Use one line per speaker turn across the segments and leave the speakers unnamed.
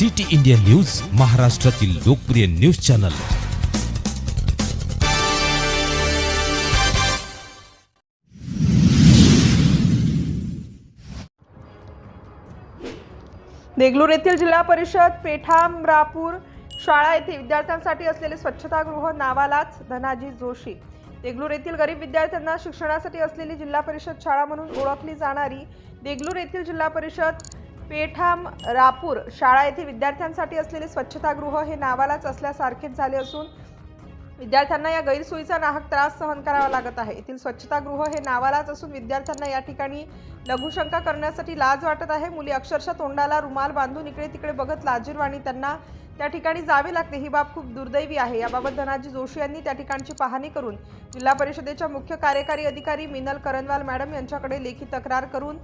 City India news महाराष्ट्रातील लोकप्रिय news channel.
Deglur येथील जिल्हा परिषद पेठामरापूर शाळा येथे विद्यार्थ्यांसाठी असलेले स्वच्छतागृह नावालाच धनाजी जोशी. देगलूर येथील गरीब विद्यार्थ्यांना शिक्षणासाठी असलेली जिल्हा परिषद शाळा म्हणून ओळखली जाणारी देगलूर येथील जिल्हा परिषद पेठाम रापूर शाळा येथे विद्यार्थ्यांसाठी असलेले स्वच्छतागृह हे नावालाच असल्यासारखेच झाले असून विद्यार्थ्यांना या गैरसोयीचा नाहक त्रास सहन करावा लागत आहे. येथील स्वच्छतागृह हे नावालाच असून विद्यार्थ्यांना या ठिकाणी लघुशंका करण्यासाठी लाज वाटत आहे. मुली अक्षरशः तोंडाला रुमाल बांधून इकडे तिकडे बघत लाजीरवाणी त्यांना त्या ठिकाणी जावे लागते. ही बाब खूप दुर्दैवी आहे. याबाबत धनाजी जोशी यांनी त्या ठिकाणची पाहणी करून जिल्हा परिषदेच्या मुख्य कार्यकारी अधिकारी मिनल करनवाल मॅडम यांच्याकडे लेखी तक्रार करून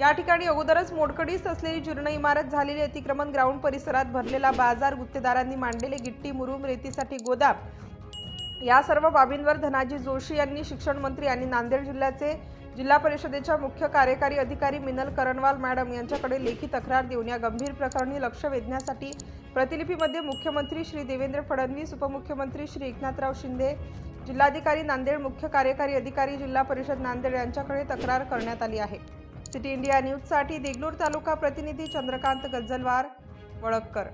या ठिकाणी अगोदरच मोडकडीस असलेली जीर्ण इमारत झालेली अतिक्रमण ग्राउंड परिसरात भरलेला बाजार गुत्तेदारांनी मांडलेले गिट्टी मुरुम रेतीसाठी गोदाम. या सर्व बाबींवर धनाजी जोशी यांनी शिक्षण मंत्री आणि नांदेड जिल्ह्याचे जिल्हा परिषदेच्या मुख्य कार्यकारी अधिकारी मिनल करणवाल मॅडम यांच्याकडे लेखी तक्रार देऊन या गंभीर प्रकरणी लक्ष वेधण्यासाठी प्रतिलिपीमध्ये मुख्यमंत्री श्री देवेंद्र फडणवीस उपमुख्यमंत्री श्री एकनाथराव शिंदे जिल्हाधिकारी नांदेड मुख्य कार्यकारी अधिकारी जिल्हा परिषद नांदेड यांच्याकडे तक्रार करण्यात आली आहे. सिटी इंडिया न्यूजसाठी देगलूर तालुका प्रतिनिधी चंद्रकांत गज्जलवार वळककर.